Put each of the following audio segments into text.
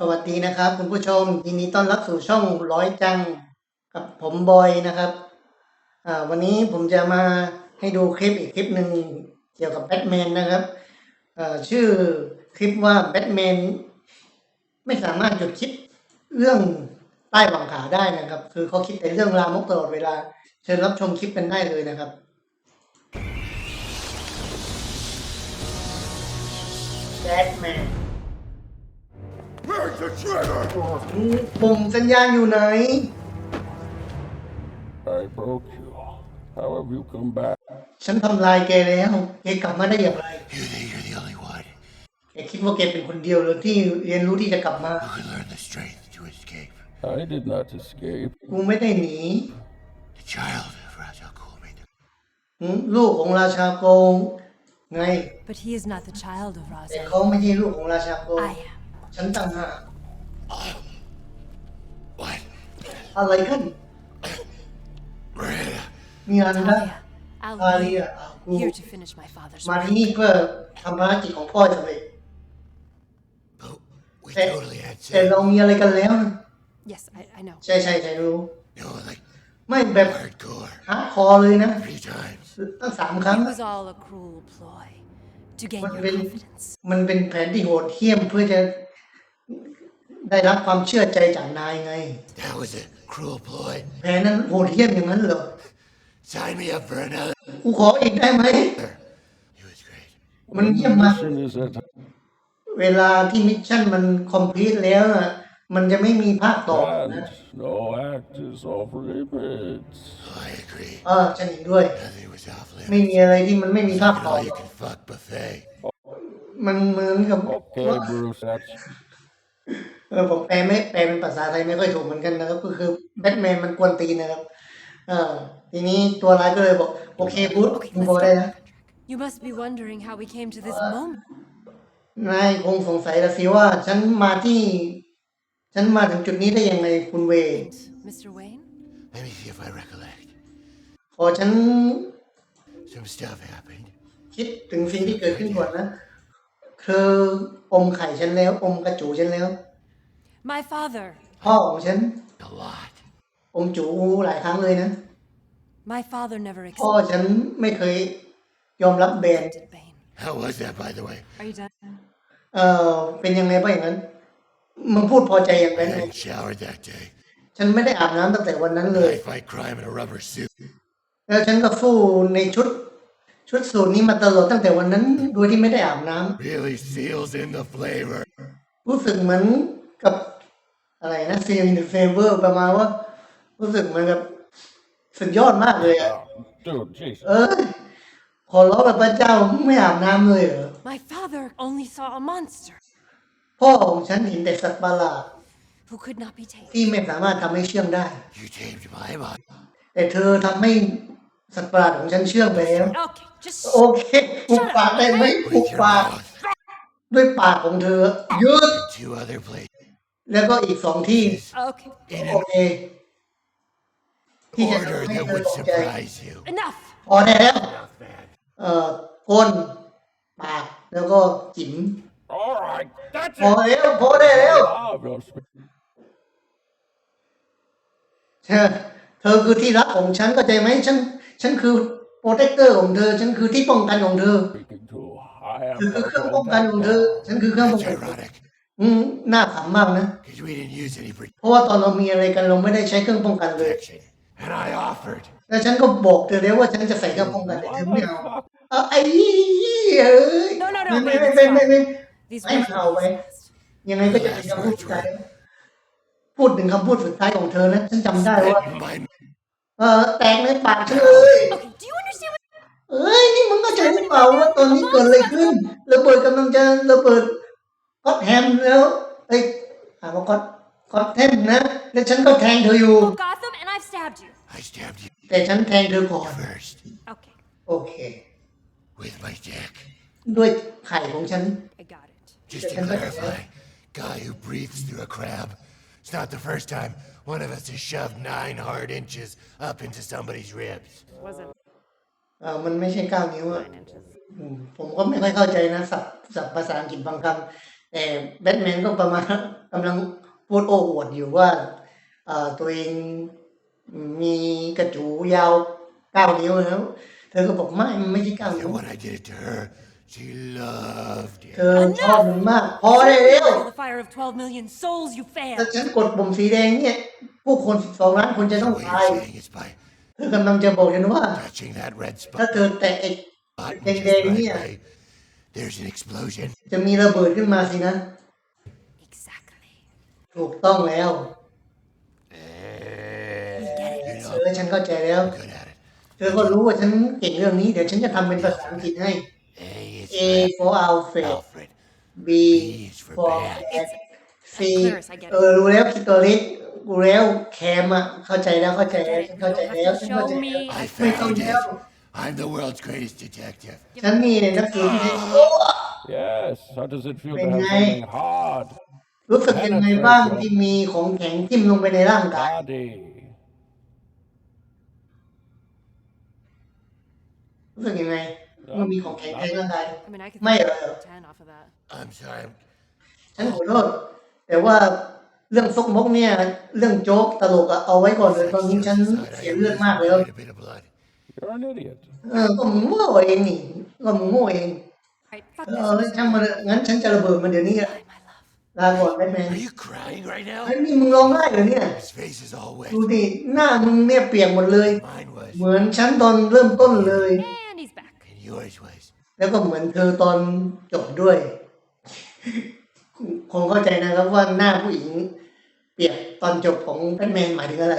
สวัสดีนะครับ คุณผู้ชมยินดีต้อนรับสู่ช่องร้อยจังกับผมบอยนะครับวันนี้ผมจะมาให้ดูคลิปอีกคลิปหนึ่งเกี่ยวกับแบทแมนนะครับชื่อคลิปว่าแบทแมนไม่สามารถหยุดคิดเรื่องใต้หวังขาได้นะครับ คือเขาคิดแต่เรื่องรามกตลอดเวลา เชิญรับชมคลิปกันได้เลยนะครับแบทแมน Where's the trigger? ปุ่มสัญญาณอยู่ไหน I broke you. How have you come back? ฉันทำลายแกแล้วแกกลับมาได้อย่างไร You think you're the only one แกคิดว่าแกเป็นคนเดียวเลยที่เรียนรู้ที่จะกลับมา who can learn the strength to escape? I did not escape. กูไม่ได้หนี The child of Raja Kul made the หืมลูกของราชาโกง ไง But he is not the child of แต่ Raza. เขาไม่ใช่ลูกของราชาโกง I am. ฉันต่างหาก what? อะไรขึ้น Miranda. มีอะไรนะ Talia, อา I'll เรีย leave อะกู here to finish my father's มา work. ที่นี่เพื่อทำภารกิจของพ่อสำเร็จ But we แต่ totally had แต่ sex. เรามีอะไรกันแล้วนะ Yes, I, I know. ใช่ใช่ใช่รู้ No, like ไม่แบบ hardcore. ฮาร์ดคอร์เลยนะ Three times. ตั้งสามครั้ง It was all a cruel ploy to gain What your will- confidence. มันเป็นแผนที่โหดเหี้ยมเพื่อจะ ได้รับความเชื่อใจจากนายไง That was a cruel ploy. แผนนั้นโหดเหี้ยมอย่างนั้นเหรอ Sign me up for another. กูขออีกได้ไหม He was great. มันเยี่ยม The มาก mission is at เวลาที่มิชชั่นมันคอมพลีทแล้วอะมันจะไม่มีภาคต่อนะ hand. No act is off limits. I agree. เออฉันเห็นด้วย Nothing was off ไม่ limits. มีอะไรที่มันไม่มีภาค And ต่อ all you can fuck buffet. มันเหมือนกับ Okay, Bruce, that's เออผมแปลไม่แปลเป็นภาษาไทยไม่ค่อยถูกเหมือนกันนะครับ ก็คือแบทแมนมันกวนตีนนะครับ เออทีนี้ตัวร้ายก็เลยบอกโอเคพุทธ Okay, มึง let's บอกได้ get นะ back on track. You must be wondering how we came to this moment. นายคงสงสัยละสิว่า ฉันมาที่ ฉันมาถึงจุดนี้ได้ยังไงคุณเวย์ Mr. Wayne? Let me see if I recollect. ขอฉัน Some stuff happened. คิดถึงสิ่งที่เกิดขึ้นก่อนนะเธออมไข่ฉันแล้ว อมกระจูฉันแล้ว My father. พ่อของฉัน A lot. อมจูหลายครั้งเลยนะ My father never พ่อฉันไม่เคยยอมรับแบน accepted Bane. How was that, by the way? Are you done? เออเป็นยังไงบ้างอย่างนั้นมึงพูดพอใจอย่าง I นั้นไหม hadn't showered that day. ฉันไม่ได้อาบน้ำตั้งแต่วันนั้นเลย I fight crime in a rubber suit. แล้วฉันก็สู้ในชุด ชุดสูทนี้มาตลอดตั้งแต่วันนั้น โดยที่ไม่ได้อาบน้ำ Really seals in the flavor. รู้สึกเหมือนกับ อะไรนะซีนเฟเวอร์ประมาณว่า รู้สึกเหมือนกับสุดยอดมากเลยอะ oh, dude, Jesus. เออขอร้องแบบพระเจ้าไม่อาบน้ำเลยเหรอ My father only saw a monster พ่อของฉันเห็นแต่สัตว์ประหลาด who could not be tamed. ที่ไม่สามารถทำให้เชื่องได้ You tamed my mom. แต่เธอทำให้สัตว์ประหลาดของฉันเชื่องไปแล้ว Okay, just โอเคปุบปากได้ไหมปุบ With your ปาก mouth. ด้วยปากของเธอหยุด Two other places. แล้วก็อีกสองที่ okay. In โอ an เค ที่จะ order ทำให้ that เธอ would ตกใจ surprise you. Enough. พอได้แล้วเอ่อก้นปากแล้วก็จิ๋ม All right, that's พอแล้ว พอได้แล้ว Marvelous. เธอเธอคือที่รักของฉันเข้าใจไหมฉัน ฉันคือโปรเทคเตอร์ของเธอ ฉันคือที่ป้องกันของเธอ Speaking to, I am เธอคือ the เครื่องป้องกันของเธอ ฉันคือเครื่องป้อง That's กัน ironic. อืมน่าขำมากนะ Because we didn't use any เพราะว่าตอนเรามีอะไรกันเราไม่ได้ใช้เครื่องป้องกันเลย protection. And I offered. แล้วฉันก็บอกเธอแล้วว่าฉันจะใส่เครื่องป้องกันแต่เธอไม่เอาเอาไอ้เหี้ยเอ้ย No, no, no, ไม่ wait, ไม่ it's ไม่ไม่ไม่ fine. These I'm words will out, be man. fast. ยังไงก็จะเป็นคำพูดสุดท้ายพูดถึงคำพูดสุดท้ายของเธอนะฉันจำได้ว่า Spit in my เออแตกในปากฉันเลย Okay, do you understand what เอ้ยนี่มึงก็ใจหรือเปล่าว่าตอนนี้เกิดอะไรขึ้นระเบิดกำลังจะระเบิด ก็แฮมแล้วเอ้ยถามว่าก็ก็แฮมนะ แล้วฉันก็แทงเธออยู่ Gotham and I've stabbed you. I stabbed you แต่ฉันแทงเธอก่อน first. Okay, โอเค With my dick. ด้วยไข่ของฉัน I got it. Just to clarify, guy who breathes through a crab. It's not the first time one of us has shoved nine hard inches up into somebody's ribs. Wasn't เออมันไม่ใช่เก้านิ้วอะ inches. อืมผมก็ไม่ค่อยเข้าใจนะศัพท์ศัพท์ภาษาอังกฤษบางคำ แต่แต่แบทแมนก็ประมาณกำลังพูดโอ้อวดอยู่ว่าเอ่อตัวเองมีกระจูยาวเก้านิ้วแล้วเธอก็บอกไม่มันไม่ใช่เก้านิ้ว And when I did it to her, she loved เธ it. อชอบมันมาก พอได้แล้ว The fire of 12 million souls you ถ้า failed. ฉันกดปุ่มสีแดงเนี่ย ผู้คนสิบสองล้านคนจะต้อง The way ตาย you're saying it's by เธอกำลังจะบอกฉันว่า touching that red ถ้า spot เธอแตะไอ้ button Ding, just ding, right yeah. way, there's an explosion. จะมีระเบิดขึ้นมาสินะ Exactly. ถูกต้องแล้ว We get You it. เอ know, อฉันเข้าใจแล้ว I'm good at it. เธอก็รู้ว่าฉันเก่งเรื่องนี้ เดี๋ยวฉันจะทำเป็นภาษาอังกฤษให้ A is A for Alfred for Alfred. B is for for bad. cat C clear as I get it. เออรู้แล้วคิดตัวเล็กกูแล้วแคมอะเข้าใจแล้วเข้าใจแล้วฉันเข้าใจแล้วฉันเข้าใจแล้ว I ไม่ต้อง found แล้ว it. I'm the world's greatest detective. ฉันนี่เนี่ยนักสืบที่ Yes, how does it feel to Good have night. something hard? รู้สึกยังไงบ้างที่มีของแข็งทิ่มลงไปในร่างกาย Body. รู้สึกยังไงเมื่อมีของแข็งในร่างกาย I mean, I could Mày think ở- of 10 off of that. I'm sorry. I'm ฉันขอโทษแต่ว่าเรื่องซกมกเนี่ย เรื่องโจ๊กตลกอะเอาไว้ก่อนเลยตอนนี้ฉัน sorry. เสียเลือดมากแล้ว Quite a bit of blood. You're an idiot. เออก็มึงโง่เองนี่ก็มึงโง่เอง Right, fuck เอ this. อช่างมันเถอะงั้นฉันจะระเบิดมันเดี๋ยวนี้อะ Bye, my love. ลาก่อนแบทแมน Are you crying right now? ไอ้ยนี่มึงร้องไห้เหรอเนี่ย His face is all wet. ดูดิหน้ามึงเนี่ยเปียกหมดเลย Mine was. เหมือนฉันตอนเริ่มต้นเลย And he's back. And yours was. แล้วก็เหมือนเธอตอนจบด้วย คงเข้าใจนะครับว่าหน้าผู้หญิง เปียกตอนจบของแบทแมนหมายถึงอะไร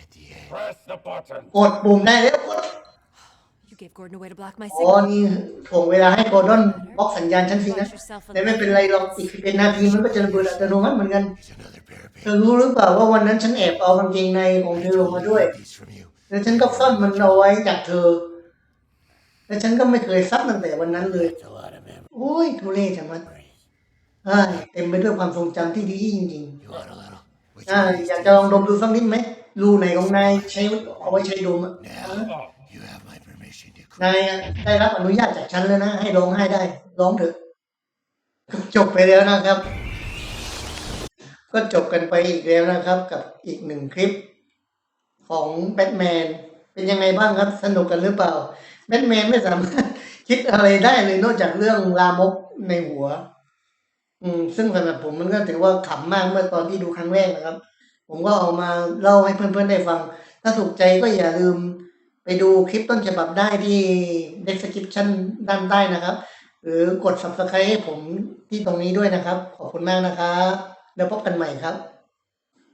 At the end. Press the button. กดปุ่มได้แล้วกด You gave Gordon a way to block my อ๋อ signal. นี่ถ่วงเวลาให้กอร์ดอนบล็อกสัญญาณฉันสินะ แต่ไม่เป็นไรหรอกอีกเป็นนาทีมันก็จะระเบิดอัตโนมัติเหมือนกัน Here's another pair of เธอรู้หรือเปล่าว่าวันนั้นฉันแอบเอากางเกงในของเธอลงมาด้วย These from you. แล้วฉันก็ซ่อนมันเอาไว้จากเธอ แล้วฉันก็ไม่เคยซักตั้งแต่วันนั้นเลย It's a lot of memories. โอ้ยทุเรศจังมันเอ้ยเต็มไปด้วยความทรงจำที่ดีจริง You want a little? Which ๆอ่า one is อยากจะลองดมดูสักนิดไหมรูไหนของนายใช้เอาไว้ใช้ดมอะ Now, you have my permission to นายได้รับอนุญาตจากฉันแล้วนะ ให้ร้องไห้ได้ร้องเถอะก็จบไปแล้วนะครับ ก็จบกันไปอีกแล้วนะครับ กับอีกหนึ่งคลิป ของแบทแมนเป็นยังไงบ้างครับ สนุกกันหรือเปล่าแบทแมนไม่สามารถคิดอะไรได้เลยนอกจากเรื่องลามกในหัว อืม ซึ่งสำหรับผมมันก็ถือว่าขำมากเมื่อตอนที่ดูครั้งแรกนะครับ ผมก็เอามาเล่าให้เพื่อนๆได้ฟัง ถ้าถูกใจก็อย่าลืม ไปดูคลิปต้นฉบับได้ที่ description ด้านใต้นะครับ หรือกด subscribe ให้ผมที่ตรงนี้ด้วยนะครับ ขอบคุณมากนะครับ แล้วพบกันใหม่ครับ